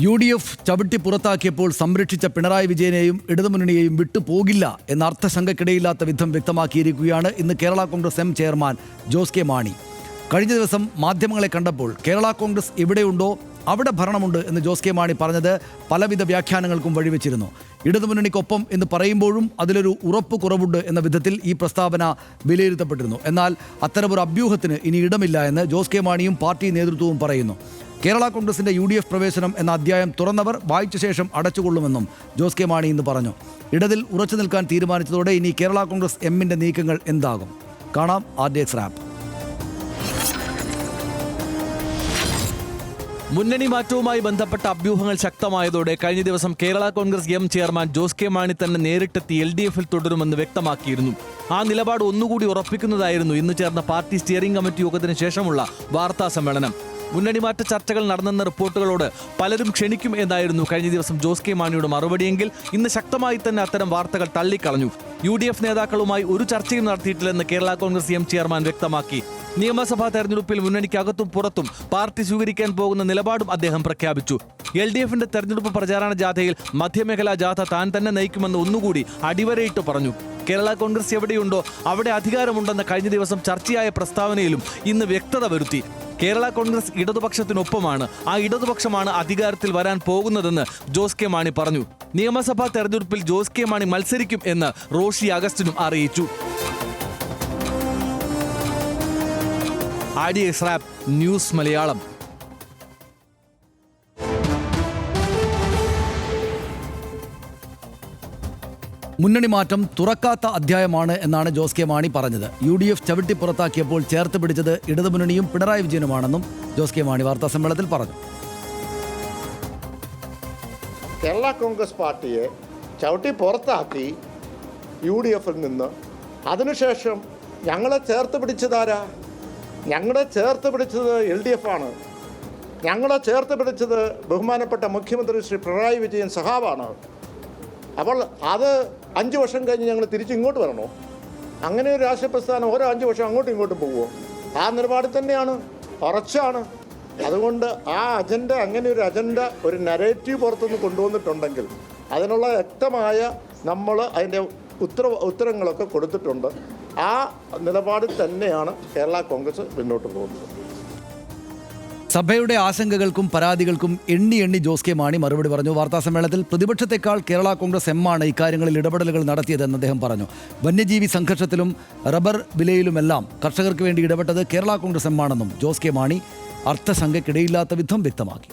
U D F ചവിട്ടി പുറത്താക്കിയപ്പോൾ സംരക്ഷിച്ച പിണറായി വിജയനെയും ഇടതുമുന്നണിയെയും വിട്ടുപോകില്ല എന്ന അർത്ഥശങ്കക്കിടയില്ലാത്ത വിധം വ്യക്തമാക്കിയിരിക്കുകയാണ് ഇന്ന് Kerala Congress M chairman Jose K Mani. കഴിഞ്ഞ ദിവസം മാധ്യമങ്ങളെ കണ്ടപ്പോൾ കേരള കോൺഗ്രസ് എവിടെയുണ്ടോ അവിടെ ഭരണമുണ്ട് എന്ന് ജോസ് കെ മാണി പറഞ്ഞത് പലവിധ വ്യാഖ്യാനങ്ങൾക്കും വഴിവെച്ചിരുന്നു. ഇടതുമുന്നണിക്കൊപ്പം എന്ന് പറയുമ്പോഴും അതിലൊരു ഉറപ്പ് കുറവുണ്ട് എന്ന വിധത്തിൽ ഈ പ്രസ്താവന വിലയിരുത്തപ്പെട്ടിരുന്നു. എന്നാൽ അത്തരമൊരു അഭ്യൂഹത്തിന് ഇനി ഇടമില്ല എന്ന് ജോസ് കെ മാണിയും പാർട്ടി നേതൃത്വവും പറയുന്നു. കേരള കോൺഗ്രസിന്റെ യു ഡി എഫ് പ്രവേശനം എന്ന അധ്യായം തുറന്നവർ വായിച്ച ശേഷം അടച്ചുകൊള്ളുമെന്നും ജോസ് കെ മാണി ഇന്ന് പറഞ്ഞു. ഇടതിൽ ഉറച്ചു നിൽക്കാൻ തീരുമാനിച്ചതോടെ ഇനി കേരള കോൺഗ്രസ് എമ്മിന്റെ നീക്കങ്ങൾ എന്താകും? കാണാം ഡി എക്സ് റാപ്പ് മുന്നണി മാറ്റവുമായി ബന്ധപ്പെട്ട അഭ്യൂഹങ്ങൾ ശക്തമായതോടെ കഴിഞ്ഞ ദിവസം Kerala Congress M chairman Jose K Mani തന്നെ നേരിട്ടെത്തി എൽ ഡി എഫിൽ തുടരുമെന്ന് വ്യക്തമാക്കിയിരുന്നു. ആ നിലപാട് ഒന്നുകൂടി ഉറപ്പിക്കുന്നതായിരുന്നു ഇന്ന് ചേർന്ന പാർട്ടി സ്റ്റിയറിംഗ് കമ്മിറ്റി യോഗത്തിന് ശേഷമുള്ള വാർത്താ സമ്മേളനം. മുന്നണി മാറ്റ ചർച്ചകൾ നടന്നെന്ന റിപ്പോർട്ടുകളോട് പലരും ക്ഷണിക്കും എന്നായിരുന്നു കഴിഞ്ഞ ദിവസം ജോസ് കെ മാണിയുടെ മറുപടിയെങ്കിൽ ഇന്ന് ശക്തമായി തന്നെ അത്തരം വാർത്തകൾ തള്ളിക്കളഞ്ഞു. യു ഡി എഫ് നേതാക്കളുമായി ഒരു ചർച്ചയും നടത്തിയിട്ടില്ലെന്ന് കേരള കോൺഗ്രസ് എം ചെയർമാൻ വ്യക്തമാക്കി. നിയമസഭാ തെരഞ്ഞെടുപ്പിൽ മുന്നണിക്കകത്തും പുറത്തും പാർട്ടി സ്വീകരിക്കാൻ പോകുന്ന നിലപാടും അദ്ദേഹം പ്രഖ്യാപിച്ചു. എൽ ഡി എഫിന്റെ തെരഞ്ഞെടുപ്പ് പ്രചാരണ ജാഥയിൽ മധ്യമേഖലാ ജാഥ താൻ തന്നെ നയിക്കുമെന്ന് ഒന്നുകൂടി അടിവരയിട്ട് പറഞ്ഞു. കേരള കോൺഗ്രസ് എവിടെയുണ്ടോ അവിടെ അധികാരമുണ്ടെന്ന കഴിഞ്ഞ ദിവസം ചർച്ചയായ പ്രസ്താവനയിലും ഇന്ന് വ്യക്തത വരുത്തി. കേരള കോൺഗ്രസ് ഇടതുപക്ഷത്തിനൊപ്പമാണ്. ആ ഇടതുപക്ഷമാണ് അധികാരത്തിൽ വരാൻ പോകുന്നതെന്ന് ജോസ് കെ മാണി പറഞ്ഞു. നിയമസഭാ തെരഞ്ഞെടുപ്പിൽ ജോസ് കെ മാണി മത്സരിക്കും എന്ന് റോഷി അഗസ്റ്റിനും അറിയിച്ചു. ആഡി ഇസ്രാബ് ന്യൂസ് മലയാളം. മുന്നണി മാറ്റം തുറക്കാത്ത അധ്യായമാണ് എന്നാണ് ജോസ് കെ മാണി പറഞ്ഞത്. യു ഡി എഫ് ചവിട്ടി പുറത്താക്കിയപ്പോൾ ചേർത്ത് പിടിച്ചത് ഇടതുമുന്നണിയും പിണറായി വിജയനുമാണെന്നും ജോസ് കെ മാണി വാർത്താ സമ്മേളനത്തിൽ പറഞ്ഞു. കേരള കോൺഗ്രസ് പാർട്ടിയെ ചവിട്ടി പുറത്താക്കി യു ഡി എഫിൽ നിന്ന്. അതിനുശേഷം ഞങ്ങളെ ചേർത്ത് പിടിച്ചതാരാ ഞങ്ങളെ ചേർത്ത് പിടിച്ചത് എൽ ഡി എഫ് ആണ്. ഞങ്ങളെ ചേർത്ത് പിടിച്ചത് ബഹുമാനപ്പെട്ട മുഖ്യമന്ത്രി ശ്രീ പിണറായി വിജയൻ സഹാബാണ് അപ്പോൾ അത് അഞ്ച് വർഷം കഴിഞ്ഞ് ഞങ്ങൾ തിരിച്ച് ഇങ്ങോട്ട് വരണോ? അങ്ങനെ ഒരു രാഷ്ട്രീയ പ്രസ്ഥാനം ഓരോ അഞ്ച് വർഷം അങ്ങോട്ടും ഇങ്ങോട്ടും പോകുമോ ആ നിലപാടിൽ തന്നെയാണ് ഉറച്ചാണ്. അതുകൊണ്ട് ആ അജണ്ട അങ്ങനെ ഒരു അജണ്ട ഒരു നരേറ്റീവ് പുറത്തുനിന്ന് കൊണ്ടുവന്നിട്ടുണ്ടെങ്കിൽ അതിനുള്ള വ്യക്തമായ നമ്മൾ അതിന്റെ ഉത്തര ഉത്തരങ്ങളൊക്കെ കൊടുത്തിട്ടുണ്ട്. ആ നിലപാടിൽ തന്നെയാണ് കേരള കോൺഗ്രസ് മുന്നോട്ട് പോകുന്നത്. സഭയുടെ ആശങ്കകൾക്കും പരാതികൾക്കും എണ്ണി എണ്ണി ജോസ് കെ മാണി മറുപടി പറഞ്ഞു. വാർത്താ സമ്മേളനത്തിൽ പ്രതിപക്ഷത്തെക്കാൾ കേരള കോൺഗ്രസ് എം ആണ് ഇക്കാര്യങ്ങളിൽ ഇടപെടലുകൾ നടത്തിയതെന്ന് അദ്ദേഹം പറഞ്ഞു. വന്യജീവി സംഘർഷത്തിലും റബ്ബർ വിലയിലുമെല്ലാം കർഷകർക്ക് വേണ്ടി ഇടപെട്ടത് കേരള കോൺഗ്രസ് എം ആണെന്നും ജോസ് കെ മാണി അർത്ഥശങ്കയ്ക്കിടയില്ലാത്ത വിധം വ്യക്തമാക്കി.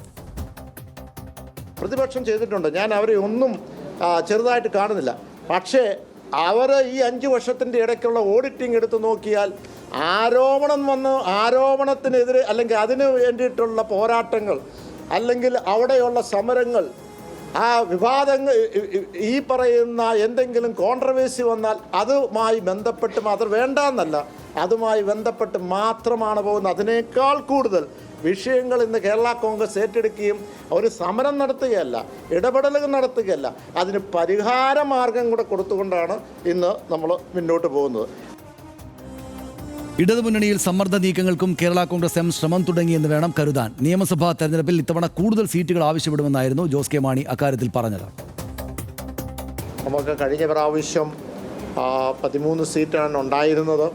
പ്രതിപക്ഷം ചെയ്തിട്ടുണ്ട്. ഞാൻ അവരെ ഒന്നും ചെറുതായിട്ട് കാണുന്നില്ല. പക്ഷേ അവർ ഈ അഞ്ച് വർഷത്തിന്റെ ഇടയ്ക്കുള്ള ഓഡിറ്റിംഗ് എടുത്തു നോക്കിയാൽ ആരോപണം വന്ന് ആരോപണത്തിനെതിരെ അല്ലെങ്കിൽ അതിന് വേണ്ടിയിട്ടുള്ള പോരാട്ടങ്ങൾ അല്ലെങ്കിൽ അവിടെയുള്ള സമരങ്ങൾ ആ വിവാദങ്ങൾ ഈ- പറയുന്ന എന്തെങ്കിലും കോൺട്രവേഴ്സി വന്നാൽ അതുമായി ബന്ധപ്പെട്ട് മാത്രം വേണ്ടെന്നല്ല അതുമായി ബന്ധപ്പെട്ട് മാത്രമാണ് പോകുന്നത്. അതിനേക്കാൾ കൂടുതൽ വിഷയങ്ങൾ ഇന്ന് കേരള കോൺഗ്രസ് ഏറ്റെടുക്കുകയും ഒരു സമരം നടത്തുകയല്ല ഇടപെടലുകൾ നടത്തുകയല്ല. അതിന് പരിഹാര മാർഗം കൂടെ കൊടുത്തുകൊണ്ടാണ് ഇന്ന് നമ്മൾ മുന്നോട്ട് പോകുന്നത്. ഇടതുമുന്നണിയിൽ സമ്മർദ്ദ നീക്കങ്ങൾക്കും കേരള കോൺഗ്രസ് എം ശ്രമം തുടങ്ങിയെന്ന് വേണം കരുതാൻ. നിയമസഭാ തെരഞ്ഞെടുപ്പിൽ ഇത്തവണ കൂടുതൽ സീറ്റുകൾ ആവശ്യപ്പെടുമെന്നായിരുന്നു ജോസ് കെ മാണി അക്കാര്യത്തിൽ പറഞ്ഞത്. നമുക്ക് കഴിഞ്ഞ പ്രാവശ്യം പതിമൂന്ന് സീറ്റാണ് ഉണ്ടായിരുന്നത്.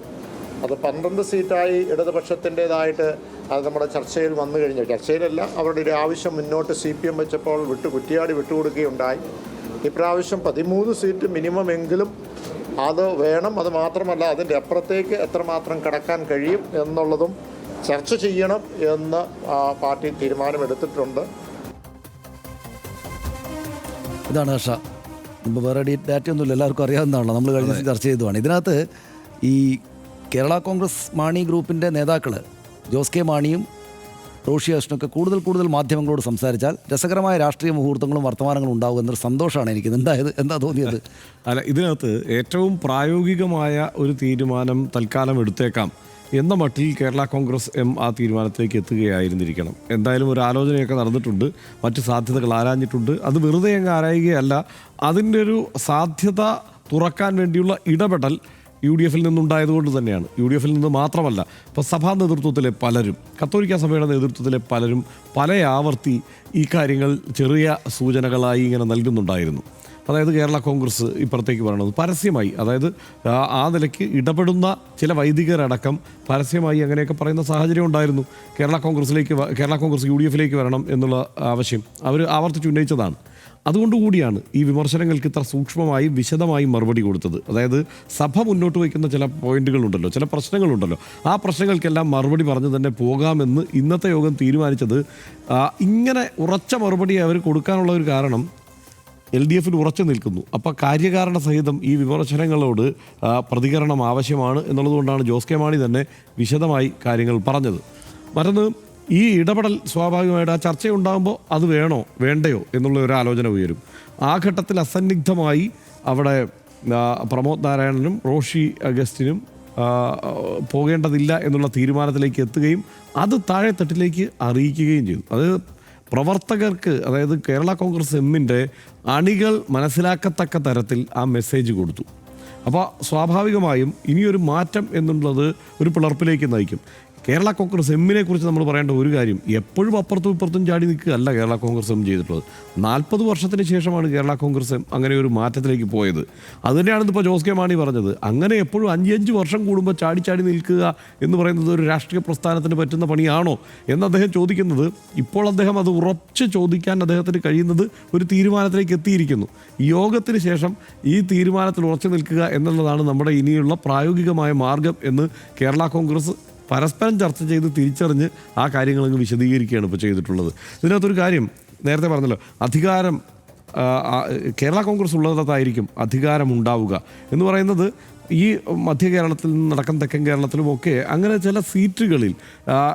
അത് പന്ത്രണ്ട് സീറ്റായി ഇടതുപക്ഷത്തിന്റെതായിട്ട് അത് നമ്മുടെ ചർച്ചയിൽ വന്നു കഴിഞ്ഞു. ചർച്ചയിലല്ല അവരുടെ ഒരു ആവശ്യം മുന്നോട്ട് സി പി എം വെച്ചപ്പോൾ വിട്ടു കുറ്റിയാടി വിട്ടുകൊടുക്കുകയുണ്ടായി. ഇപ്രാവശ്യം പതിമൂന്ന് സീറ്റ് മിനിമം എങ്കിലും അത് വേണം അത് മാത്രമല്ല അതിന്റെ അപ്പുറത്തേക്ക് എത്രമാത്രം കടക്കാൻ കഴിയും എന്നുള്ളതും ചർച്ച ചെയ്യണം എന്ന് പാർട്ടി തീരുമാനമെടുത്തിട്ടുണ്ട്. ഇതാണ് ആഷ ഇപ്പം വേറെ ഡാറ്റ ഒന്നുമില്ല എല്ലാവർക്കും അറിയാവുന്നതാണല്ലോ. നമ്മൾ കഴിഞ്ഞ ദിവസം ചർച്ച ചെയ്തതാണ് ഇതിനകത്ത് ഈ കേരള കോൺഗ്രസ് മാണി ഗ്രൂപ്പിന്റെ നേതാക്കൾ ജോസ് കെ മാണിയും റോഷി അഷ്ണൊക്കെ കൂടുതൽ കൂടുതൽ മാധ്യമങ്ങളോട് സംസാരിച്ചാൽ രസകരമായ രാഷ്ട്രീയ മുഹൂർത്തങ്ങളും വർത്തമാനങ്ങളും ഉണ്ടാകും എന്നൊരു സന്തോഷമാണ് എനിക്ക് എന്തായത് എന്താ തോന്നിയത്? അല്ല ഇതിനകത്ത് ഏറ്റവും പ്രായോഗികമായ ഒരു തീരുമാനം തൽക്കാലം എടുത്തേക്കാം എന്ന മട്ടിൽ കേരള കോൺഗ്രസ് എം ആ തീരുമാനത്തിലേക്ക് എത്തുകയായിരുന്നിരിക്കണം. എന്തായാലും ഒരു ആലോചനയൊക്കെ നടന്നിട്ടുണ്ട് മറ്റ് സാധ്യതകൾ ആരാഞ്ഞിട്ടുണ്ട്. അത് വെറുതെ അങ്ങ് ആരായുകയല്ല അതിന്റെ ഒരു സാധ്യത തുറക്കാൻ വേണ്ടിയുള്ള ഇടപെടൽ യു ഡി എഫിൽ നിന്നുണ്ടായതുകൊണ്ട് തന്നെയാണ്. യു ഡി എഫിൽ നിന്ന് മാത്രമല്ല ഇപ്പോൾ സഭാ നേതൃത്വത്തിലെ പലരും കത്തോലിക്ക സഭയുടെ നേതൃത്വത്തിലെ പലരും പല ആവർത്തി ഈ കാര്യങ്ങൾ ചെറിയ സൂചനകളായി ഇങ്ങനെ നൽകുന്നുണ്ടായിരുന്നു. അതായത് കേരള കോൺഗ്രസ് ഇപ്പുറത്തേക്ക് പറയണത് പരസ്യമായി അതായത് ആ നിലയ്ക്ക് ഇടപെടുന്ന ചില വൈദികരടക്കം പരസ്യമായി അങ്ങനെയൊക്കെ പറയുന്ന സാഹചര്യം ഉണ്ടായിരുന്നു. കേരള കോൺഗ്രസിലേക്ക് കേരള കോൺഗ്രസ് യു ഡി എഫിലേക്ക് വരണം എന്നുള്ള ആവശ്യം അവർ ആവർത്തിച്ച് ഉന്നയിച്ചതാണ്. അതുകൊണ്ടുകൂടിയാണ് ഈ വിമർശനങ്ങൾക്ക് ഇത്ര സൂക്ഷ്മമായും വിശദമായും മറുപടി കൊടുത്തത്. അതായത് സഭ മുന്നോട്ട് വയ്ക്കുന്ന ചില പോയിന്റുകളുണ്ടല്ലോ ചില പ്രശ്നങ്ങളുണ്ടല്ലോ ആ പ്രശ്നങ്ങൾക്കെല്ലാം മറുപടി പറഞ്ഞു തന്നെ പോകാമെന്ന് ഇന്നത്തെ യോഗം തീരുമാനിച്ചത് ഇങ്ങനെ ഉറച്ച മറുപടി അവർ കൊടുക്കാനുള്ള ഒരു കാരണം എൽ ഡി എഫിൽ ഉറച്ചു നിൽക്കുന്നു. അപ്പോൾ കാര്യകാരണ സഹിതം ഈ വിമർശനങ്ങളോട് പ്രതികരണം ആവശ്യമാണ് എന്നുള്ളതുകൊണ്ടാണ് ജോസ് കെ മാണി തന്നെ വിശദമായി കാര്യങ്ങൾ പറഞ്ഞത്. മറ്റൊന്ന് ഈ ഇടപെടൽ സ്വാഭാവികമായിട്ട് ആ ചർച്ചയുണ്ടാകുമ്പോൾ അത് വേണോ വേണ്ടയോ എന്നുള്ള ഒരു ആലോചന ഉയരും. ആ ഘട്ടത്തിൽ അസന്നിഗ്ധമായി അവിടെ പ്രമോദ് നാരായണനും റോഷി അഗസ്റ്റിനും പോകേണ്ടതില്ല എന്നുള്ള തീരുമാനത്തിലേക്ക് എത്തുകയും അത് താഴെത്തട്ടിലേക്ക് അറിയിക്കുകയും ചെയ്തു. അത് പ്രവർത്തകർക്ക് അതായത് കേരള കോൺഗ്രസ് എമ്മിന്റെ അണികൾ മനസ്സിലാക്കത്തക്ക തരത്തിൽ ആ മെസ്സേജ് കൊടുത്തു. അപ്പോൾ സ്വാഭാവികമായും ഇനിയൊരു മാറ്റം എന്നുള്ളത് ഒരു പിളർപ്പിലേക്ക് നയിക്കും. കേരള കോൺഗ്രസ് എമ്മിനെ കുറിച്ച് നമ്മൾ പറയേണ്ട ഒരു കാര്യം എപ്പോഴും അപ്പുറത്തും ഇപ്പുറത്തും ചാടി നിൽക്കുക അല്ല കേരള കോൺഗ്രസ് എം ചെയ്തിട്ടുള്ളത്. നാൽപ്പത് വർഷത്തിന് ശേഷമാണ് കേരള കോൺഗ്രസ് എം അങ്ങനെ ഒരു മാറ്റത്തിലേക്ക് പോയത്. അതുതന്നെയാണ് ഇപ്പോൾ ജോസ് കെ മാണി പറഞ്ഞത്. അങ്ങനെ എപ്പോഴും അഞ്ചഞ്ച് വർഷം കൂടുമ്പോൾ ചാടി ചാടി നിൽക്കുക എന്ന് പറയുന്നത് ഒരു രാഷ്ട്രീയ പ്രസ്ഥാനത്തിന് പറ്റുന്ന പണിയാണോ എന്ന് അദ്ദേഹം ചോദിക്കുന്നത്. ഇപ്പോൾ അദ്ദേഹം അത് ഉറച്ച് ചോദിക്കാൻ അദ്ദേഹത്തിന് കഴിയുന്നത് ഒരു തീരുമാനത്തിലേക്ക് എത്തിയിരിക്കുന്നു. യോഗത്തിന് ശേഷം ഈ തീരുമാനത്തിൽ ഉറച്ചു നിൽക്കുക എന്നുള്ളതാണ് നമ്മുടെ ഇനിയുള്ള പ്രായോഗികമായ മാർഗം എന്ന് കേരള കോൺഗ്രസ് പരസ്പരം ചർച്ച ചെയ്ത് തിരിച്ചറിഞ്ഞ് ആ കാര്യങ്ങളങ്ങ് വിശദീകരിക്കുകയാണ് ഇപ്പോൾ ചെയ്തിട്ടുള്ളത്. ഇതിനകത്തൊരു കാര്യം നേരത്തെ പറഞ്ഞല്ലോ അധികാരം കേരള കോൺഗ്രസ് ഉള്ളിടത്തായിരിക്കും അധികാരം ഉണ്ടാവുക എന്ന് പറയുന്നത് ഈ മധ്യ കേരളത്തിൽ നടക്കുന്ന തെക്കൻ കേരളത്തിലും ഒക്കെ അങ്ങനെ ചില സീറ്റുകളിൽ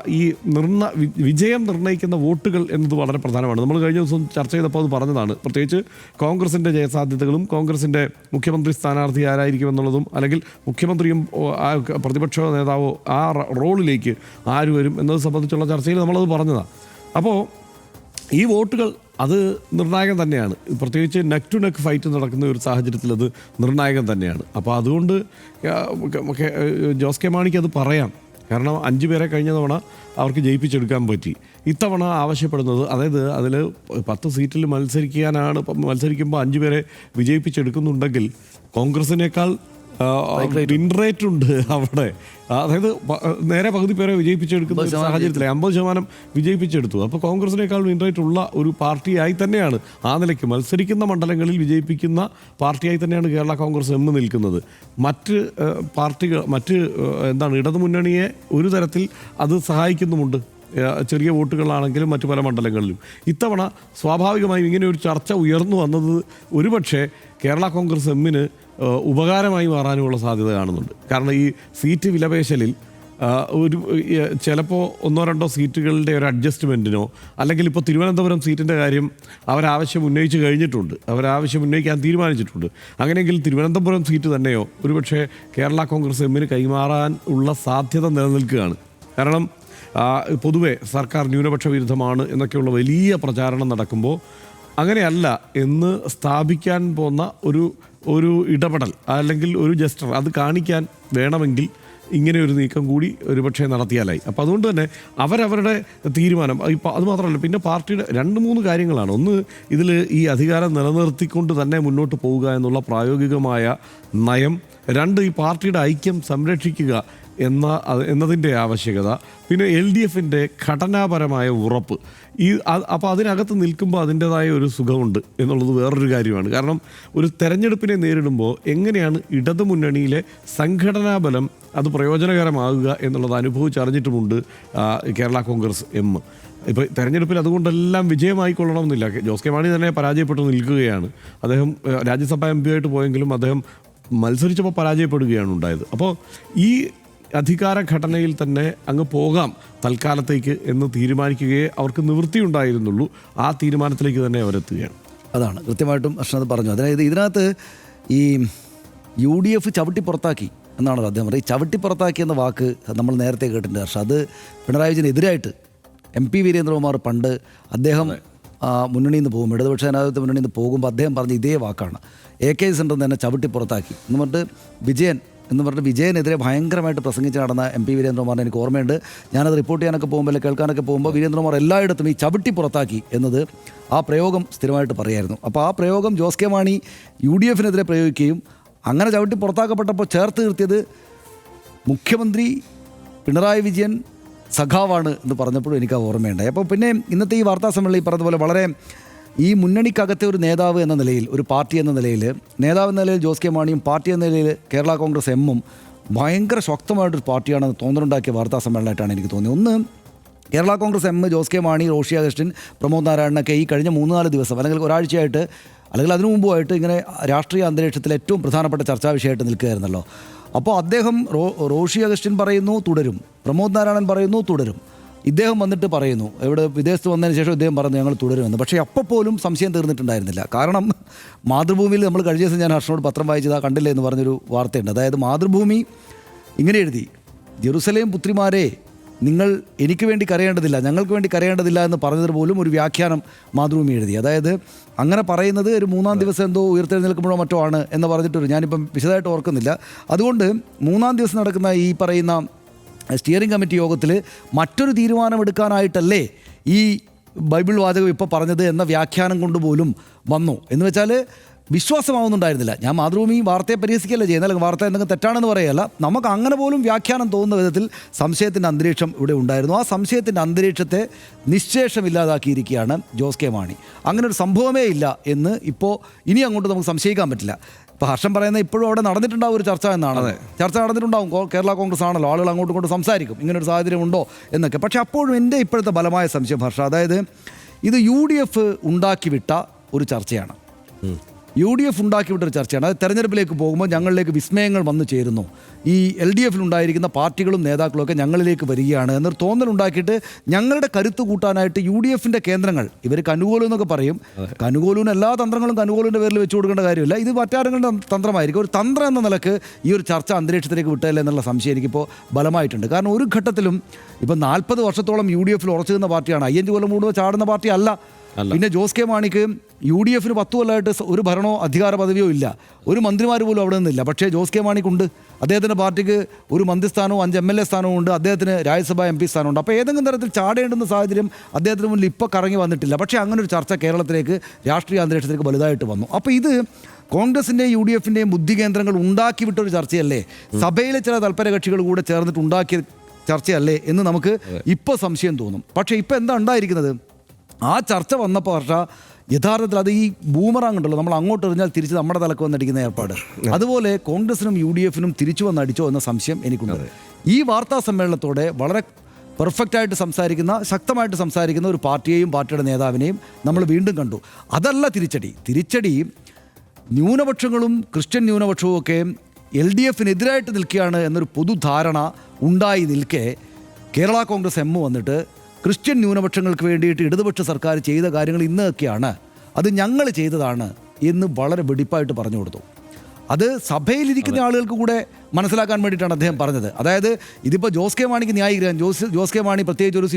ഈ നിർണ വിജയം നിർണയിക്കുന്ന വോട്ടുകൾ എന്നത് വളരെ പ്രധാനമാണ്. നമ്മൾ കഴിഞ്ഞ ദിവസം ചർച്ച ചെയ്തപ്പോൾ അത് പറഞ്ഞതാണ്. പ്രത്യേകിച്ച് കോൺഗ്രസിന്റെ ജയസാധ്യതകളും കോൺഗ്രസിന്റെ മുഖ്യമന്ത്രി സ്ഥാനാർത്ഥി ആരായിരിക്കും എന്നുള്ളതും അല്ലെങ്കിൽ മുഖ്യമന്ത്രിയും പ്രതിപക്ഷ നേതാവോ ആ റോളിലേക്ക് ആര് വരും എന്നത് സംബന്ധിച്ചുള്ള ചർച്ചയിൽ നമ്മളത് പറഞ്ഞതാണ് അപ്പോൾ ഈ വോട്ടുകൾ അത് നിർണായകം തന്നെയാണ്. പ്രത്യേകിച്ച് നെക്ക് ടു നെക്ക് ഫൈറ്റ് നടക്കുന്ന ഒരു സാഹചര്യത്തിൽ അത് നിർണായകം തന്നെയാണ്. അപ്പോൾ അതുകൊണ്ട് ജോസ് കെ മാണിക്ക് അത് പറയാം. കാരണം അഞ്ച് പേരെ കഴിഞ്ഞ തവണ അവർക്ക് ജയിപ്പിച്ചെടുക്കാൻ പറ്റി. ഇത്തവണ ആവശ്യപ്പെടുന്നത് അതായത് അതിൽ പത്ത് സീറ്റിൽ മത്സരിക്കാനാണ് മത്സരിക്കുമ്പോൾ അഞ്ച് പേരെ വിജയിപ്പിച്ചെടുക്കുന്നുണ്ടെങ്കിൽ കോൺഗ്രസിനേക്കാൾ വിൻ റേറ്റ് ഉണ്ട് അവിടെ. അതായത് നേരെ പകുതി പേരെ വിജയിപ്പിച്ചെടുക്കുന്ന സാഹചര്യത്തിൽ അമ്പത് ശതമാനം വിജയിപ്പിച്ചെടുത്തു. അപ്പോൾ കോൺഗ്രസിനേക്കാൾ വിൻ റേറ്റ് ഉള്ള ഒരു പാർട്ടിയായി തന്നെയാണ് ആ നിലയ്ക്ക് മത്സരിക്കുന്ന മണ്ഡലങ്ങളിൽ വിജയിപ്പിക്കുന്ന പാർട്ടിയായി തന്നെയാണ് കേരള കോൺഗ്രസ് എം നിൽക്കുന്നത്. മറ്റ് പാർട്ടികൾ മറ്റ് എന്താണ് ഇടതുമുന്നണിയെ ഒരു തരത്തിൽ അത് സഹായിക്കുന്നുമുണ്ട്. ചെറിയ വോട്ടുകളാണെങ്കിലും മറ്റു പല മണ്ഡലങ്ങളിലും. ഇത്തവണ സ്വാഭാവികമായും ഇങ്ങനെ ഒരു ചർച്ച ഉയർന്നു വന്നത് ഒരുപക്ഷെ കേരള കോൺഗ്രസ് എമ്മിന് ഉപകാരമായി മാറാനുമുള്ള സാധ്യത കാണുന്നുണ്ട്. കാരണം ഈ സീറ്റ് വിലപേശലിൽ ഒരു ചിലപ്പോൾ ഒന്നോ രണ്ടോ സീറ്റുകളുടെ ഒരു അഡ്ജസ്റ്റ്മെന്റിനോ അല്ലെങ്കിൽ ഇപ്പോൾ തിരുവനന്തപുരം സീറ്റിന്റെ കാര്യം അവരാവശ്യം ഉന്നയിച്ച് കഴിഞ്ഞിട്ടുണ്ട്. അവരാവശ്യം ഉന്നയിക്കാൻ തീരുമാനിച്ചിട്ടുണ്ട്. അങ്ങനെയെങ്കിൽ തിരുവനന്തപുരം സീറ്റ് തന്നെയോ ഒരുപക്ഷെ കേരള കോൺഗ്രസ് എമ്മിന് കൈമാറാൻ ഉള്ള സാധ്യത നിലനിൽക്കുകയാണ്. കാരണം പൊതുവേ സർക്കാർ ന്യൂനപക്ഷ വിരുദ്ധമാണ് എന്നൊക്കെയുള്ള വലിയ പ്രചാരണം നടക്കുമ്പോൾ അങ്ങനെയല്ല എന്ന് സ്ഥാപിക്കാൻ പോകുന്ന ഒരു ഒരു ഇടപെടൽ അല്ലെങ്കിൽ ഒരു ജസ്റ്റർ അത് കാണിക്കാൻ വേണമെങ്കിൽ ഇങ്ങനെ ഒരു നീക്കം കൂടി ഒരുപക്ഷെ നടത്തിയാലായി. അപ്പോൾ അതുകൊണ്ട് തന്നെ അവരവരുടെ തീരുമാനം ഇപ്പോൾ അതുമാത്രമല്ല പിന്നെ പാർട്ടിയുടെ രണ്ട് മൂന്ന് കാര്യങ്ങളാണ്. ഒന്ന് ഇതിൽ ഈ അധികാരം നിലനിർത്തിക്കൊണ്ട് തന്നെ മുന്നോട്ട് പോവുക എന്നുള്ള പ്രായോഗികമായ നയം. രണ്ട് ഈ പാർട്ടിയുടെ ഐക്യം സംരക്ഷിക്കുക എന്ന എന്നതിന്റെ ആവശ്യകത. പിന്നെ എൽ ഡി എഫിന്റെ ഘടനാപരമായ ഉറപ്പ്. ഈ അപ്പോൾ അതിനകത്ത് നിൽക്കുമ്പോൾ അതിന്റെതായ ഒരു സുഖമുണ്ട് എന്നുള്ളത് വേറൊരു കാര്യമാണ്. കാരണം ഒരു തെരഞ്ഞെടുപ്പിനെ നേരിടുമ്പോൾ എങ്ങനെയാണ് ഇടതുമുന്നണിയിലെ സംഘടനാ ബലം അത് പ്രയോജനകരമാകുക എന്നുള്ളത് അനുഭവിച്ചറിഞ്ഞിട്ടുമുണ്ട് കേരള കോൺഗ്രസ് എം. ഇപ്പോൾ തെരഞ്ഞെടുപ്പിൽ അതുകൊണ്ടെല്ലാം വിജയമായിക്കൊള്ളണമെന്നില്ല. ജോസ് കെ മാണി തന്നെ പരാജയപ്പെട്ടു നിൽക്കുകയാണ്. അദ്ദേഹം രാജ്യസഭാ എം പി ആയിട്ട് പോയെങ്കിലും അദ്ദേഹം മത്സരിച്ചപ്പോൾ പരാജയപ്പെടുകയാണ് ഉണ്ടായത്. അപ്പോൾ ഈ അധികാര ഘടനയിൽ തന്നെ അങ്ങ് പോകാം തൽക്കാലത്തേക്ക് എന്ന് തീരുമാനിക്കുകയേ അവർക്ക് നിവൃത്തിയുണ്ടായിരുന്നുള്ളൂ. ആ തീരുമാനത്തിലേക്ക് തന്നെ അവരെത്തുകയാണ്. അതാണ്. കൃത്യമായിട്ടും അർഷനത് പറഞ്ഞു. അതായത് ഇതിനകത്ത് ഈ യു ഡി എഫ് ചവിട്ടി പുറത്താക്കി എന്നാണല്ലോ അദ്ദേഹം പറയുന്നത് ഈ ചവിട്ടി പുറത്താക്കി എന്ന വാക്ക് നമ്മൾ നേരത്തെ കേട്ടിട്ടുണ്ട് ഹർഷ അത് പിണറായി വിജയനെതിരായിട്ട് എം പി വീരേന്ദ്രകുമാർ പണ്ട് അദ്ദേഹം മുന്നണിയിൽ നിന്ന് പോകും. ഇടതുപക്ഷ ജനാധിപത്യ മുന്നണിയിൽ നിന്ന് പോകുമ്പോൾ അദ്ദേഹം പറഞ്ഞ ഇതേ വാക്കാണ്. എ കെ സെന്ററിൽ തന്നെ ചവിട്ടി പുറത്താക്കി. എന്ന് പറഞ്ഞിട്ട് വിജയൻ എന്ന് പറഞ്ഞിട്ട് വിജയനെതിരെ ഭയങ്കരമായിട്ട് പ്രസംഗിച്ച് നടന്ന എം പി വീരേന്ദ്രകുമാറിനെ എനിക്ക് ഓർമ്മയുണ്ട്. ഞാനത് റിപ്പോർട്ട് ചെയ്യാനൊക്കെ പോകുമ്പോൾ അല്ലെങ്കിൽ കേൾക്കാനൊക്കെ പോകുമ്പോൾ വീരേന്ദ്രകുമാർ എല്ലായിടത്തും ഈ ചവിട്ടി പുറത്താക്കി എന്നത് ആ പ്രയോഗം സ്ഥിരമായിട്ട് പറയായിരുന്നു. അപ്പോൾ ആ പ്രയോഗം Jose K Mani U D എഫിനെതിരെ പ്രയോഗിക്കുകയും അങ്ങനെ ചവിട്ടി പുറത്താക്കപ്പെട്ടപ്പോൾ ചേർത്ത് നിർത്തിയത് മുഖ്യമന്ത്രി പിണറായി വിജയൻ സഖാവാണ് എന്ന് പറഞ്ഞപ്പോഴും എനിക്ക് ആ ഓർമ്മയുണ്ടായി. അപ്പോൾ പിന്നെ ഇന്നത്തെ ഈ വാർത്താ സമ്മേളനം ഈ പറഞ്ഞതുപോലെ വളരെ ഈ മുന്നണിക്കകത്തെ ഒരു നേതാവ് എന്ന നിലയിൽ ഒരു പാർട്ടി എന്ന നിലയിൽ നേതാവ് എന്ന നിലയിൽ ജോസ് കെ മാണിയും പാർട്ടി എന്ന നിലയിൽ കേരള കോൺഗ്രസ് എമ്മും ഭയങ്കര ശക്തമായിട്ടൊരു പാർട്ടിയാണെന്ന് തോന്നലുണ്ടാക്കിയ വാർത്താ സമ്മേളനമായിട്ടാണ് എനിക്ക് തോന്നിയത്. ഒന്ന് Kerala Congress M Jose K Mani Roshi Augustine Pramod നാരായണനൊക്കെ ഈ കഴിഞ്ഞ മൂന്ന് നാല് ദിവസം അല്ലെങ്കിൽ ഒരാഴ്ചയായിട്ട് അല്ലെങ്കിൽ അതിനു മുമ്പുമായിട്ട് ഇങ്ങനെ രാഷ്ട്രീയ അന്തരീക്ഷത്തിൽ ഏറ്റവും പ്രധാനപ്പെട്ട ചർച്ചാ വിഷയമായിട്ട് നിൽക്കുകയായിരുന്നല്ലോ. അപ്പോൾ അദ്ദേഹം റോഷി അഗസ്റ്റിൻ പറയുന്നു തുടരും. പ്രമോദ് നാരായണൻ പറയുന്നു തുടരും. ഇദ്ദേഹം വന്നിട്ട് പറയുന്നു. ഇവിടെ വിദേശത്ത് വന്നതിന് ശേഷം ഇദ്ദേഹം പറഞ്ഞു ഞങ്ങൾ തുടരുമെന്ന്. പക്ഷേ അപ്പോൾ പോലും സംശയം തീർന്നിട്ടുണ്ടായിരുന്നില്ല. കാരണം മാതൃഭൂമിയിൽ നമ്മൾ കഴിഞ്ഞ ദിവസം ഞാൻ ഹർഷനോട് പത്രം വായിച്ചത് കണ്ടില്ല? എന്ന് പറഞ്ഞൊരു വാർത്തയുണ്ട്. അതായത് മാതൃഭൂമി ഇങ്ങനെ എഴുതി ജെറുസലേം പുത്രിമാരെ നിങ്ങൾ എനിക്ക് വേണ്ടി കരയേണ്ടതില്ല ഞങ്ങൾക്ക് വേണ്ടി കരയേണ്ടതില്ല എന്ന് പറഞ്ഞത് പോലും ഒരു വ്യാഖ്യാനം മാതൃഭൂമി എഴുതി. അതായത് അങ്ങനെ പറയുന്നത് ഒരു മൂന്നാം ദിവസം എന്തോ ഉയർത്തെഴുന്നേൽക്കുമ്പോഴോ മറ്റോ ആണ് എന്ന് പറഞ്ഞിട്ടൊരു ഞാനിപ്പം വിശദമായിട്ട് ഓർക്കുന്നില്ല. അതുകൊണ്ട് മൂന്നാം ദിവസം നടക്കുന്ന ഈ പറയുന്ന സ്റ്റിയറിംഗ് കമ്മിറ്റി യോഗത്തിൽ മറ്റൊരു തീരുമാനമെടുക്കാനായിട്ടല്ലേ ഈ ബൈബിൾ വാചകം ഇപ്പോൾ പറഞ്ഞത് എന്ന വ്യാഖ്യാനം കൊണ്ടുപോലും വന്നു. എന്ന് വെച്ചാൽ വിശ്വാസമാവുന്നുണ്ടായിരുന്നില്ല. ഞാൻ മാതൃഭൂമി വാർത്തയെ പരിഹസിക്കല്ല ചെയ്യുന്നത്. അല്ലെങ്കിൽ വാർത്ത എന്തെങ്കിലും തെറ്റാണെന്ന് പറയല്ല നമുക്ക് അങ്ങനെ പോലും വ്യാഖ്യാനം തോന്നുന്ന വിധത്തിൽ സംശയത്തിന്റെ അന്തരീക്ഷം ഇവിടെ ഉണ്ടായിരുന്നു. ആ സംശയത്തിന്റെ അന്തരീക്ഷത്തെ നിശ്ശേഷമില്ലാതാക്കിയിരിക്കുകയാണ് ജോസ് കെ മാണി. അങ്ങനെ ഒരു സംഭവമേ ഇല്ല എന്ന് ഇപ്പോൾ ഇനി അങ്ങോട്ട് നമുക്ക് സംശയിക്കാൻ പറ്റില്ല. ഇപ്പോൾ ഹർഷം പറയുന്നത് ഇപ്പോഴും അവിടെ നടന്നിട്ടുണ്ടാവും ഒരു ചർച്ച എന്നാണ്. ചർച്ച നടന്നിട്ടുണ്ടാവും. കേരള കോൺഗ്രസ് ആണല്ലോ. ആളുകൾ അങ്ങോട്ടും ഇങ്ങോട്ടും സംസാരിക്കും. ഇങ്ങനെ ഒരു സാഹചര്യം ഉണ്ടോ എന്നൊക്കെ. പക്ഷേ അപ്പോഴും എന്റെ ഇപ്പോഴത്തെ ബലമായ സംശയം ഹർഷ അതായത് ഇത് യു ഡി എഫ് ഉണ്ടാക്കി വിട്ട ഒരു ചർച്ചയാണ്. യു ഡി എഫ് ഉണ്ടാക്കിവിട്ടൊരു ചർച്ചയാണ്. അത് തെരഞ്ഞെടുപ്പിലേക്ക് പോകുമ്പോൾ ഞങ്ങളിലേക്ക് വിസ്മയങ്ങൾ വന്നു ചേരുന്നു. ഈ എൽ ഡി എഫിൽ ഉണ്ടായിരിക്കുന്ന പാർട്ടികളും നേതാക്കളും ഒക്കെ ഞങ്ങളിലേക്ക് വരികയാണ് എന്നൊരു തോന്നലുണ്ടാക്കിയിട്ട് ഞങ്ങളുടെ കരുത്ത് കൂട്ടാനായിട്ട് യു ഡി എഫിന്റെ കേന്ദ്രങ്ങൾ ഇവർ കനുകോലു എന്നൊക്കെ പറയും. കനുകോലുവിന് എല്ലാ തന്ത്രങ്ങളും കനുകോലുവിന്റെ പേരിൽ വെച്ച് കൊടുക്കേണ്ട കാര്യമില്ല. ഇത് മറ്റാരെങ്കിലും തന്ത്രമായിരിക്കും. ഒരു തന്ത്രം എന്ന നിലയ്ക്ക് ഈ ഒരു ചർച്ച അന്തരീക്ഷത്തിലേക്ക് വിട്ടല്ലേ എന്നുള്ള സംശയം എനിക്കിപ്പോൾ ബലമായിട്ടുണ്ട്. കാരണം ഒരു ഘട്ടത്തിലും ഇപ്പം നാൽപ്പത് വർഷത്തോളം യു ഡി എഫിൽ ഉറച്ചു നിന്ന പാർട്ടിയാണ്. അയ്യഞ്ച് കൊല്ലം കൂടുമ്പോൾ ചാടുന്ന പാർട്ടി അല്ല പിന്നെ ജോസ് കെ മാണിക്ക് യു ഡി എഫിന് പത്ത് കൊല്ലമായിട്ട് ഒരു ഭരണമോ അധികാര പദവിയോ ഇല്ല. ഒരു മന്ത്രിമാർ പോലും അവിടെ നിന്നില്ല. പക്ഷേ ജോസ് കെ മാണിക്കുണ്ട്. അദ്ദേഹത്തിന്റെ പാർട്ടിക്ക് ഒരു മന്ത്രിസ്ഥാനവും അഞ്ച് എം എൽ എ സ്ഥാനവും ഉണ്ട്. അദ്ദേഹത്തിന് രാജ്യസഭ എം പി സ്ഥാനമുണ്ട്. അപ്പോൾ ഏതെങ്കിലും തരത്തിൽ ചാടേണ്ടുന്ന സാഹചര്യം അദ്ദേഹത്തിന് മുന്നിൽ ഇപ്പോൾ കറങ്ങി വന്നിട്ടില്ല. പക്ഷേ അങ്ങനെ ഒരു ചർച്ച കേരളത്തിലേക്ക് രാഷ്ട്രീയ അന്തരീക്ഷത്തിലേക്ക് വലുതായിട്ട് വന്നു. അപ്പോൾ ഇത് കോൺഗ്രസിന്റെയും യു ഡി എഫിന്റെയും ബുദ്ധി കേന്ദ്രങ്ങൾ ഉണ്ടാക്കി വിട്ടൊരു ചർച്ചയല്ലേ? സഭയിലെ ചില തൽപര കക്ഷികൾ കൂടെ ചേർന്നിട്ട് ഉണ്ടാക്കിയ ചർച്ചയല്ലേ എന്ന് നമുക്ക് ഇപ്പോൾ സംശയം തോന്നും. പക്ഷേ ഇപ്പോൾ എന്താ ഉണ്ടായിരിക്കുന്നത്? ആ ചർച്ച വന്നപ്പോൾ ഹർഷ യഥാർത്ഥത്തിൽ അത് ഈ ബൂമറാങ് ഉണ്ടല്ലോ നമ്മൾ അങ്ങോട്ട് എറിഞ്ഞാൽ തിരിച്ച് നമ്മുടെ തലക്ക് വന്നടിക്കുന്ന ഏർപ്പാട്. അതുപോലെ കോൺഗ്രസിനും യു ഡി എഫിനും തിരിച്ചു വന്നടിച്ചോ എന്ന സംശയം എനിക്കുണ്ട്. ഈ വാർത്താ സമ്മേളനത്തോടെ വളരെ പെർഫെക്റ്റായിട്ട് സംസാരിക്കുന്ന ശക്തമായിട്ട് സംസാരിക്കുന്ന ഒരു പാർട്ടിയെയും പാർട്ടിയുടെ നേതാവിനെയും നമ്മൾ വീണ്ടും കണ്ടു. അതല്ല തിരിച്ചടി. തിരിച്ചടി ന്യൂനപക്ഷങ്ങളും ക്രിസ്ത്യൻ ന്യൂനപക്ഷവും ഒക്കെ എൽ ഡി എഫിനെതിരായിട്ട് നിൽക്കുകയാണ് എന്നൊരു പൊതുധാരണ ഉണ്ടായി നിൽക്കെ കേരള കോൺഗ്രസ് എം വന്നിട്ട് ക്രിസ്ത്യൻ ന്യൂനപക്ഷങ്ങൾക്ക് വേണ്ടിയിട്ട് ഇടതുപക്ഷ സർക്കാർ ചെയ്ത കാര്യങ്ങൾ ഇന്നൊക്കെയാണ് അത് ഞങ്ങൾ ചെയ്തതാണ് എന്ന് വളരെ വെടിപ്പായിട്ട് പറഞ്ഞു കൊടുത്തു. അത് സഭയിലിരിക്കുന്ന ആളുകൾക്ക് കൂടെ മനസ്സിലാക്കാൻ വേണ്ടിയിട്ടാണ് അദ്ദേഹം പറഞ്ഞത്. അതായത് ഇതിപ്പോൾ ജോസ് കെ മാണിക്ക് ന്യായീകരിക്കാൻ ജോസ് ജോസ് കെ മാണി പ്രത്യേകിച്ച് ഒരു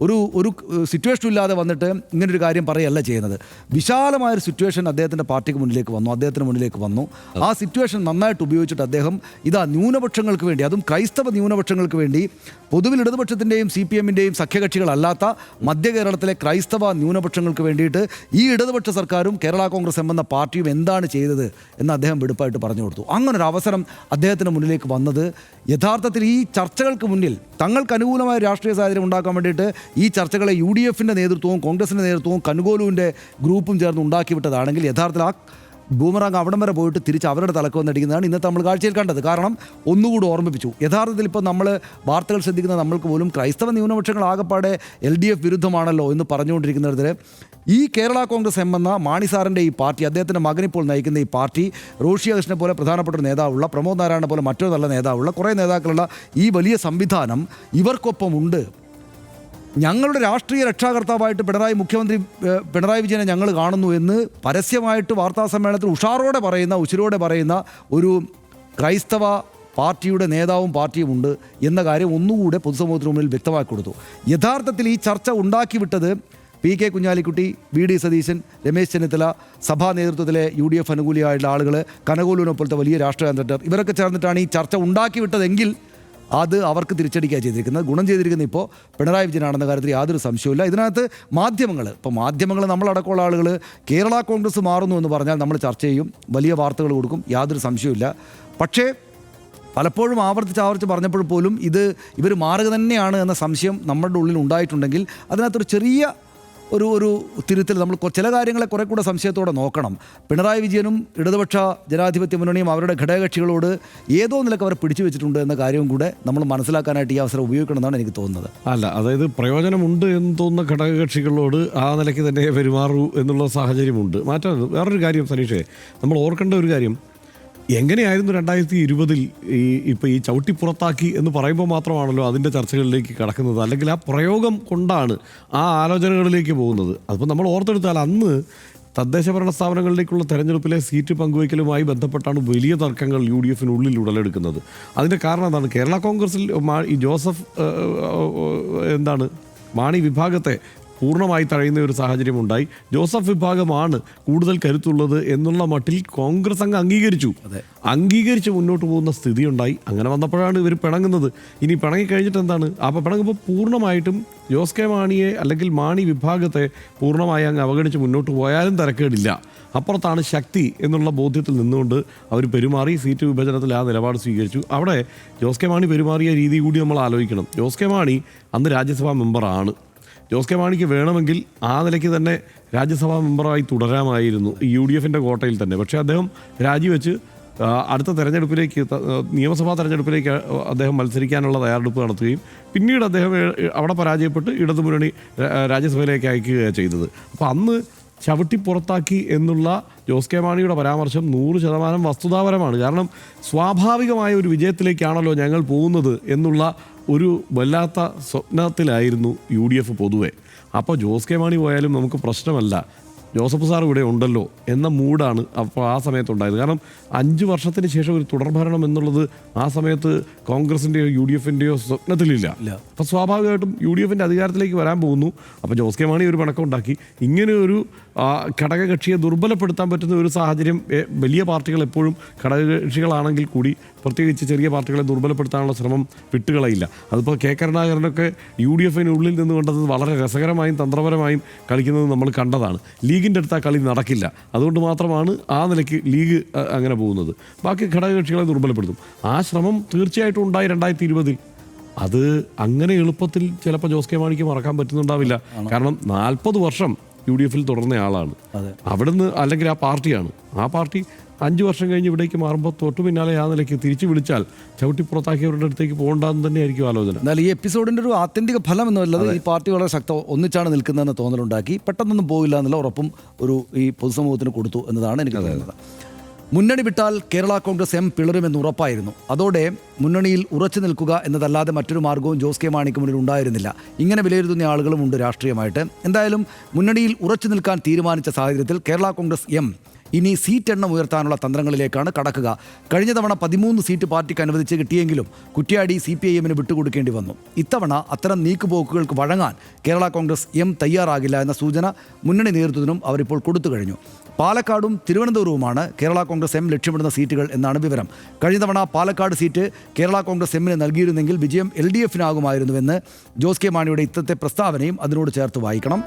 ഒരു ഒരു സിറ്റുവേഷൻ ഇല്ലാതെ വന്നിട്ട് ഇങ്ങനൊരു കാര്യം പറയല്ല ചെയ്യുന്നത്. വിശാലമായൊരു സിറ്റുവേഷൻ അദ്ദേഹത്തിന്റെ പാർട്ടിക്ക് മുന്നിലേക്ക് വന്നു അദ്ദേഹത്തിന് മുന്നിലേക്ക് വന്നു. ആ സിറ്റുവേഷൻ നന്നായിട്ട് ഉപയോഗിച്ചിട്ട് അദ്ദേഹം ഇതാ ന്യൂനപക്ഷങ്ങൾക്ക് വേണ്ടി അതും ക്രൈസ്തവ ന്യൂനപക്ഷങ്ങൾക്ക് വേണ്ടി പൊതുവിൽ ഇടതുപക്ഷത്തിന്റെയും സി പി എമ്മിന്റെയും സഖ്യകക്ഷികളല്ലാത്ത മധ്യ കേരളത്തിലെ ക്രൈസ്തവ ന്യൂനപക്ഷങ്ങൾക്ക് വേണ്ടിയിട്ട് ഈ ഇടതുപക്ഷ സർക്കാരും കേരള കോൺഗ്രസ് എം എന്ന പാർട്ടിയും എന്താണ് ചെയ്തത് എന്ന് അദ്ദേഹം വെടുപ്പായിട്ട് പറഞ്ഞു കൊടുത്തു. അങ്ങനൊരു അവസരം അദ്ദേഹത്തിന് മുന്നിലേക്ക് വന്നത് യഥാർത്ഥത്തിൽ ഈ ചർച്ചകൾക്ക് മുന്നിൽ തങ്ങൾക്ക് അനുകൂലമായ രാഷ്ട്രീയ സാഹചര്യം ഉണ്ടാക്കാൻ വേണ്ടിയിട്ട് ഈ ചർച്ചകളെ യു ഡി എഫിന്റെ നേതൃത്വവും കോൺഗ്രസിന്റെ നേതൃത്വവും കനുകോലുവിന്റെ ഗ്രൂപ്പും ചേർന്ന് ഉണ്ടാക്കിവിട്ടതാണെങ്കിൽ യഥാർത്ഥത്തിൽ ആ ബൂമറാങ് അവിടം വരെ പോയിട്ട് തിരിച്ച് അവരുടെ തലക്ക് വന്നടിക്കുന്നതാണ് ഇന്നത്തെ നമ്മൾ കാഴ്ചയിൽ കണ്ടത്. കാരണം ഒന്നുകൂടി ഓർമ്മിപ്പിച്ചു. യഥാർത്ഥത്തിൽ ഇപ്പോൾ നമ്മൾ വാർത്തകൾ ശ്രദ്ധിക്കുന്ന നമ്മൾക്ക് പോലും ക്രൈസ്തവ ന്യൂനപക്ഷങ്ങൾ ആകപ്പാടെ എൽ ഡി എഫ് വിരുദ്ധമാണല്ലോ എന്ന് പറഞ്ഞുകൊണ്ടിരിക്കുന്നിടത്തിൽ ഈ കേരള കോൺഗ്രസ് എം എന്ന മാണിസാറിന്റെ ഈ പാർട്ടി അദ്ദേഹത്തിന്റെ മകനിപ്പോൾ നയിക്കുന്ന ഈ പാർട്ടി റോഷി കൃഷ്ണനെ പോലെ പ്രധാനപ്പെട്ട ഒരു നേതാവുള്ള പ്രമോദ് നാരായണനെ പോലെ മറ്റൊരു നല്ല നേതാവുള്ള കുറേ നേതാക്കളുള്ള ഈ വലിയ സംവിധാനം ഇവർക്കൊപ്പമുണ്ട്. ഞങ്ങളുടെ രാഷ്ട്രീയ രക്ഷാകർത്താവായിട്ട് പിണറായി മുഖ്യമന്ത്രി പിണറായി വിജയനെ ഞങ്ങൾ കാണുന്നു എന്ന് പരസ്യമായിട്ട് വാർത്താ സമ്മേളനത്തിൽ ഉഷാറോടെ പറയുന്ന ഉശിരോടെ പറയുന്ന ഒരു ക്രൈസ്തവ പാർട്ടിയുടെ നേതാവും പാർട്ടിയും ഉണ്ട് എന്ന കാര്യം ഒന്നുകൂടെ പൊതുസമൂഹത്തിന് മുന്നിൽ വ്യക്തമാക്കി കൊടുത്തു. യഥാർത്ഥത്തിൽ ഈ ചർച്ച ഉണ്ടാക്കി വിട്ടത് P K Kunhalikutty V D Satheesan Ramesh Chennithala സഭാ നേതൃത്വത്തിലെ യു ഡി എഫ് അനുകൂലിയായിട്ടുള്ള ആളുകൾ കനകോലൂനെ പോലത്തെ വലിയ രാഷ്ട്രീയ നേതൃത്വം ഇവരൊക്കെ ചേർന്നിട്ടാണ് ഈ ചർച്ച ഉണ്ടാക്കി വിട്ടതെങ്കിൽ അത് അവർക്ക് തിരിച്ചടിക്കുക ചെയ്തിരിക്കുന്നത്. ഗുണം ചെയ്തിരിക്കുന്നത് ഇപ്പോൾ പിണറായി വിജയനാണെന്ന കാര്യത്തിൽ യാതൊരു സംശയവുമില്ല. ഇതിനകത്ത് മാധ്യമങ്ങൾ ഇപ്പോൾ മാധ്യമങ്ങൾ നമ്മളടക്കമുള്ള ആളുകൾ കേരള കോൺഗ്രസ് മാറുന്നു എന്ന് പറഞ്ഞാൽ നമ്മൾ ചർച്ച ചെയ്യും വലിയ വാർത്തകൾ കൊടുക്കും യാതൊരു സംശയവുമില്ല. പക്ഷേ പലപ്പോഴും ആവർത്തിച്ച് ആവർത്തിച്ച് പറഞ്ഞപ്പോൾ പോലും ഇത് ഇവർ മാറുക തന്നെയാണ് എന്ന സംശയം നമ്മുടെ ഉള്ളിൽ ഉണ്ടായിട്ടുണ്ടെങ്കിൽ അതിനകത്തൊരു ചെറിയ ഒരു ഒരു തിരുത്തൽ. നമ്മൾ ചില കാര്യങ്ങളെ കുറെ കൂടെ സംശയത്തോടെ നോക്കണം. പിണറായി വിജയനും ഇടതുപക്ഷ ജനാധിപത്യ മുന്നണിയും അവരുടെ ഘടകകക്ഷികളോട് ഏതോ നിലയ്ക്ക് അവർ പിടിച്ചു വെച്ചിട്ടുണ്ട് എന്ന കാര്യവും കൂടെ നമ്മൾ മനസ്സിലാക്കാനായിട്ട് ഈ അവസരം ഉപയോഗിക്കണമെന്നാണ് എനിക്ക് തോന്നുന്നത്. അല്ല അതായത് പ്രയോജനമുണ്ട് എന്ന് തോന്നുന്ന ഘടകകക്ഷികളോട് ആ നിലയ്ക്ക് തന്നെ പെരുമാറൂ എന്നുള്ള സാഹചര്യമുണ്ട്. മാറ്റാൻ വേറൊരു കാര്യം സനീഷേ നമ്മൾ ഓർക്കേണ്ട ഒരു കാര്യം എങ്ങനെയായിരുന്നു രണ്ടായിരത്തി ഇരുപതിൽ ഈ ഇപ്പം ഈ ചവിട്ടി പുറത്താക്കി എന്ന് പറയുമ്പോൾ മാത്രമാണല്ലോ അതിന്റെ ചർച്ചകളിലേക്ക് കടക്കുന്നത്? അല്ലെങ്കിൽ ആ പ്രയോഗം കൊണ്ടാണ് ആ ആലോചനകളിലേക്ക് പോകുന്നത്? അതിപ്പോൾ നമ്മൾ ഓർത്തെടുത്താൽ അന്ന് തദ്ദേശ ഭരണ സ്ഥാപനങ്ങളിലേക്കുള്ള തെരഞ്ഞെടുപ്പിലെ സീറ്റ് പങ്കുവയ്ക്കലുമായി ബന്ധപ്പെട്ടാണ് വലിയ തർക്കങ്ങൾ യു ഡി എഫിനുള്ളിൽ ഉടലെടുക്കുന്നത്. അതിന്റെ കാരണം എന്താണ് കേരള കോൺഗ്രസിൽ ഈ ജോസഫ് എന്താണ്? മാണി വിഭാഗത്തെ പൂർണമായി തഴയുന്ന ഒരു സാഹചര്യം ഉണ്ടായി ജോസഫ് വിഭാഗമാണ് കൂടുതൽ കരുത്തുള്ളത് എന്നുള്ള മട്ടിൽ കോൺഗ്രസ് അങ്ങ് അംഗീകരിച്ചു. അംഗീകരിച്ച് മുന്നോട്ട് പോകുന്ന സ്ഥിതി ഉണ്ടായി അങ്ങനെ വന്നപ്പോഴാണ് ഇവർ പിണങ്ങുന്നത്. ഇനി പിണങ്ങി കഴിഞ്ഞിട്ട് എന്താണ്? അപ്പോൾ പിണങ്ങുമ്പോൾ പൂർണമായിട്ടും ജോസ് കെ മാണിയെ അല്ലെങ്കിൽ മാണി വിഭാഗത്തെ പൂർണമായി അങ്ങ് അവഗണിച്ച് മുന്നോട്ട് പോയാലും തിരക്കേടില്ല. അപ്പുറത്താണ് ശക്തി എന്നുള്ള ബോധ്യത്തിൽ നിന്നുകൊണ്ട് അവർ പെരുമാറി സീറ്റ് വിഭജനത്തിൽ ആ നിലപാട് സ്വീകരിച്ചു. അവിടെ ജോസ് കെ മാണി പെരുമാറിയ രീതി കൂടി നമ്മൾ ആലോചിക്കണം. ജോസ് കെ മാണി അന്ന് രാജ്യസഭാ മെമ്പറാണ്. ജോസ് കെ മാണിക്ക് വേണമെങ്കിൽ ആ നിലയ്ക്ക് തന്നെ രാജ്യസഭാ മെമ്പറായി തുടരാമായിരുന്നു യു ഡി എഫിന്റെ കോട്ടയിൽ തന്നെ. പക്ഷേ അദ്ദേഹം രാജിവെച്ച് അടുത്ത തെരഞ്ഞെടുപ്പിലേക്ക് നിയമസഭാ തെരഞ്ഞെടുപ്പിലേക്ക് അദ്ദേഹം മത്സരിക്കാനുള്ള തയ്യാറെടുപ്പ് നടത്തുകയും പിന്നീട് അദ്ദേഹം അവിടെ പരാജയപ്പെട്ട് ഇടതുമുന്നണി രാജ്യസഭയിലേക്ക് അയക്കുകയാണ് ചെയ്തത്. അപ്പോൾ അന്ന് ചവിട്ടി പുറത്താക്കി എന്നുള്ള ജോസ് കെ മാണിയുടെ പരാമർശം നൂറ് ശതമാനം വസ്തുതാപരമാണ്. കാരണം സ്വാഭാവികമായ ഒരു വിജയത്തിലേക്കാണല്ലോ ഞങ്ങൾ പോകുന്നത് എന്നുള്ള ഒരു വല്ലാത്ത സ്വപ്നത്തിലായിരുന്നു യു ഡി എഫ് പൊതുവെ. അപ്പോൾ ജോസ് കെ മാണി പോയാലും നമുക്ക് പ്രശ്നമല്ല. ജോസഫ് സാർ ഇവിടെ ഉണ്ടല്ലോ എന്ന മൂഡാണ് അപ്പോൾ ആ സമയത്തുണ്ടായത്. കാരണം അഞ്ച് വർഷത്തിന് ശേഷം ഒരു തുടർഭരണം എന്നുള്ളത് ആ സമയത്ത് കോൺഗ്രസിന്റെയോ യു ഡി എഫിന്റെയോ സ്വപ്നത്തിലില്ല. അപ്പോൾ സ്വാഭാവികമായിട്ടും യു ഡി എഫിന്റെ അധികാരത്തിലേക്ക് വരാൻ പോകുന്നു. അപ്പോൾ ജോസ് കെ മാണി ഒരു പിണക്കമുണ്ടാക്കി. ഇങ്ങനെ ഒരു ഘടകകക്ഷിയെ ദുർബലപ്പെടുത്താൻ പറ്റുന്ന ഒരു സാഹചര്യം വലിയ പാർട്ടികൾ എപ്പോഴും ഘടകകക്ഷികളാണെങ്കിൽ കൂടി പ്രത്യേകിച്ച് ചെറിയ പാർട്ടികളെ ദുർബലപ്പെടുത്താനുള്ള ശ്രമം വിട്ടുകളയില്ല. അതിപ്പോൾ കെ. കരുണാകരനൊക്കെ യു ഡി എഫിനുള്ളിൽ നിന്ന് കണ്ടത് വളരെ രസകരമായും തന്ത്രപരമായും കളിക്കുന്നത് നമ്മൾ കണ്ടതാണ്. ലീഗിന്റെ അടുത്ത് ആ കളി നടക്കില്ല. അതുകൊണ്ട് മാത്രമാണ് ആ നിലയ്ക്ക് ലീഗ് അങ്ങനെ പോകുന്നത്. ബാക്കി ഘടകകക്ഷികളെ ദുർബലപ്പെടുത്തും. ആ ശ്രമം തീർച്ചയായിട്ടും ഉണ്ടായി രണ്ടായിരത്തി ഇരുപതിൽ അത് അങ്ങനെ എളുപ്പത്തിൽ ചിലപ്പോൾ ജോസ് കെ മാണിക്ക് മറക്കാൻ പറ്റുന്നുണ്ടാവില്ല. കാരണം നാൽപ്പത് വർഷം യു ഡി എഫിൽ തുടർന്ന ആളാണ്. അവിടുന്ന് അല്ലെങ്കിൽ ആ പാർട്ടിയാണ്. ആ പാർട്ടി അഞ്ച് വർഷം കഴിഞ്ഞ് ഇവിടേക്ക് മാറുമ്പോൾ തൊട്ടു പിന്നാലെ ആ നിലയ്ക്ക് തിരിച്ചു വിളിച്ചാൽ ചവിട്ടി പുറത്താക്കിയവരുടെ അടുത്തേക്ക് പോകണ്ടെന്ന് തന്നെയായിരിക്കും ആലോചന. എന്നാൽ ഈ എപ്പിസോഡിന്റെ ഒരു ആത്യന്തിക ഫലം എന്നുള്ളത് ഈ പാർട്ടി വളരെ ശക്ത ഒന്നിച്ചാണ് നിൽക്കുന്നതെന്ന് തോന്നലുണ്ടാക്കി. പെട്ടെന്നൊന്നും പോകില്ല എന്നുള്ള ഉറപ്പും ഒരു ഈ പൊതുസമൂഹത്തിന് കൊടുത്തു എന്നതാണ് എനിക്ക് തോന്നുന്നത്. മുന്നണി വിട്ടാൽ കേരള കോൺഗ്രസ് എം പിളരുമെന്ന് ഉറപ്പായിരുന്നു. അതോടെ മുന്നണിയിൽ ഉറച്ചു നിൽക്കുക എന്നതല്ലാതെ മറ്റൊരു മാർഗവും ജോസ് കെ മാണിക്ക് മുന്നിൽ ഉണ്ടായിരുന്നില്ല. ഇങ്ങനെ വിലയിരുത്തുന്ന ആളുകളും ഉണ്ട് രാഷ്ട്രീയമായിട്ട്. എന്തായാലും മുന്നണിയിൽ ഉറച്ചു നിൽക്കാൻ തീരുമാനിച്ച സാഹചര്യത്തിൽ കേരള കോൺഗ്രസ് എം ഇനി സീറ്റ് എണ്ണം ഉയർത്താനുള്ള തന്ത്രങ്ങളിലേക്കാണ് കടക്കുക. കഴിഞ്ഞ തവണ പതിമൂന്ന് സീറ്റ് പാർട്ടിക്ക് അനുവദിച്ച് കിട്ടിയെങ്കിലും കുറ്റ്യാടി സി പി ഐ എമ്മിന് വിട്ടുകൊടുക്കേണ്ടി വന്നു. ഇത്തവണ അത്തരം നീക്കുപോക്കുകൾക്ക് വഴങ്ങാൻ കേരള കോൺഗ്രസ് എം തയ്യാറാകില്ല എന്ന സൂചന മുന്നണി നേതൃത്വത്തിനും അവരിപ്പോൾ കൊടുത്തു കഴിഞ്ഞു. പാലക്കാടും തിരുവനന്തപുരവുമാണ് കേരള കോൺഗ്രസ് എം ലക്ഷ്യമിടുന്ന സീറ്റുകൾ എന്നാണ് വിവരം. കഴിഞ്ഞ തവണ പാലക്കാട് സീറ്റ് കേരള കോൺഗ്രസ് എമ്മിന് നൽകിയിരുന്നെങ്കിൽ വിജയം എൽ ഡി എഫിനാകുമായിരുന്നുവെന്ന് ജോസ് കെ മാണിയുടെ ഇത്തത്തെ പ്രസ്താവനയും അതിനോട് ചേർത്ത് വായിക്കണം.